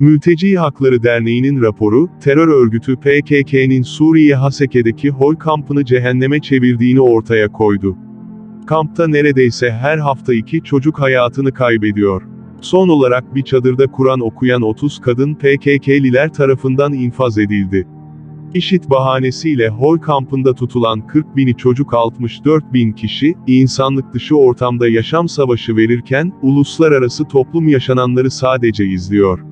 Mülteci Hakları Derneği'nin raporu, terör örgütü PKK'nin Suriye Haseke'deki Hol kampını cehenneme çevirdiğini ortaya koydu. Kampta neredeyse her hafta iki çocuk hayatını kaybediyor. Son olarak bir çadırda Kur'an okuyan 30 kadın PKK'liler tarafından infaz edildi. İşit bahanesiyle Hol kampında tutulan 40 bini çocuk 64 bin kişi, insanlık dışı ortamda yaşam savaşı verirken, uluslararası toplum yaşananları sadece izliyor.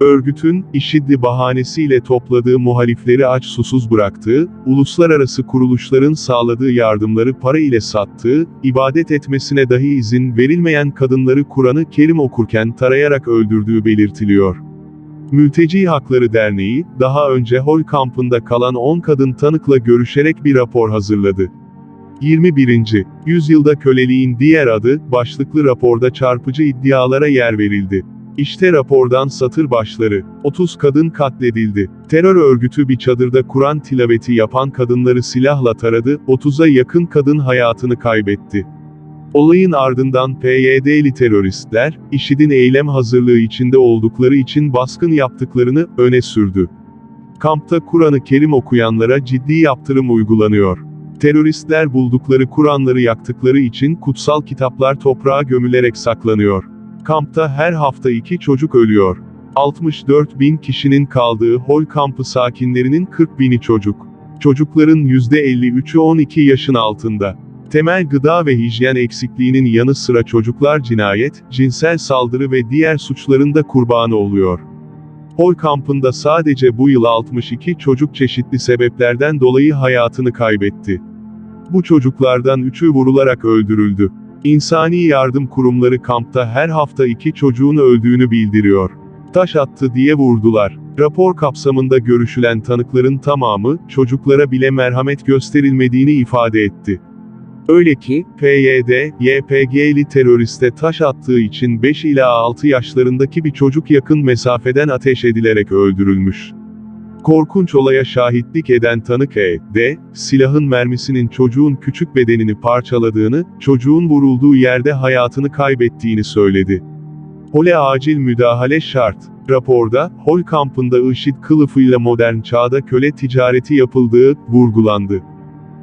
Örgütün, IŞİD'li bahanesiyle topladığı muhalifleri aç susuz bıraktığı, uluslararası kuruluşların sağladığı yardımları para ile sattığı, ibadet etmesine dahi izin verilmeyen kadınları Kur'an-ı Kerim okurken tarayarak öldürdüğü belirtiliyor. Mülteci Hakları Derneği, daha önce Hol kampında kalan 10 kadın tanıkla görüşerek bir rapor hazırladı. 21. Yüzyılda köleliğin diğer adı, başlıklı raporda çarpıcı iddialara yer verildi. İşte rapordan satır başları. 30 kadın katledildi. Terör örgütü bir çadırda Kur'an tilaveti yapan kadınları silahla taradı, 30'a yakın kadın hayatını kaybetti. Olayın ardından PYD'li teröristler, IŞİD'in eylem hazırlığı içinde oldukları için baskın yaptıklarını öne sürdü. Kampta Kur'an-ı Kerim okuyanlara ciddi yaptırım uygulanıyor. Teröristler buldukları Kur'anları yaktıkları için kutsal kitaplar toprağa gömülerek saklanıyor. Kampta her hafta iki çocuk ölüyor. 64 bin kişinin kaldığı Hol kampı sakinlerinin 40 bini çocuk. Çocukların %53'ü 12 yaşın altında. Temel gıda ve hijyen eksikliğinin yanı sıra çocuklar cinayet, cinsel saldırı ve diğer suçların da kurbanı oluyor. Hol kampında sadece bu yıl 62 çocuk çeşitli sebeplerden dolayı hayatını kaybetti. Bu çocuklardan üçü vurularak öldürüldü. İnsani yardım kurumları kampta her hafta iki çocuğun öldüğünü bildiriyor. Taş attı diye vurdular. Rapor kapsamında görüşülen tanıkların tamamı, çocuklara bile merhamet gösterilmediğini ifade etti. Öyle ki, PYD, YPG'li teröriste taş attığı için 5 ila 6 yaşlarındaki bir çocuk yakın mesafeden ateş edilerek öldürülmüş. Korkunç olaya şahitlik eden tanık E, D, silahın mermisinin çocuğun küçük bedenini parçaladığını, çocuğun vurulduğu yerde hayatını kaybettiğini söyledi. Hole acil müdahale şart. Raporda, Hol kampında IŞİD kılıfıyla modern çağda köle ticareti yapıldığı, vurgulandı.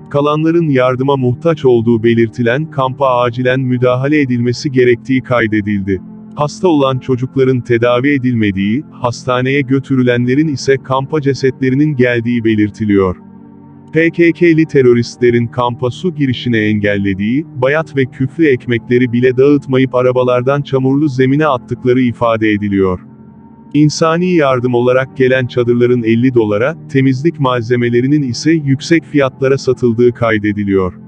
Kalanların yardıma muhtaç olduğu belirtilen kampa acilen müdahale edilmesi gerektiği kaydedildi. Hasta olan çocukların tedavi edilmediği, hastaneye götürülenlerin ise kampa cesetlerinin geldiği belirtiliyor. PKK'li teröristlerin kampa su girişine engellediği, bayat ve küflü ekmekleri bile dağıtmayıp arabalardan çamurlu zemine attıkları ifade ediliyor. İnsani yardım olarak gelen çadırların 50 dolara, temizlik malzemelerinin ise yüksek fiyatlara satıldığı kaydediliyor.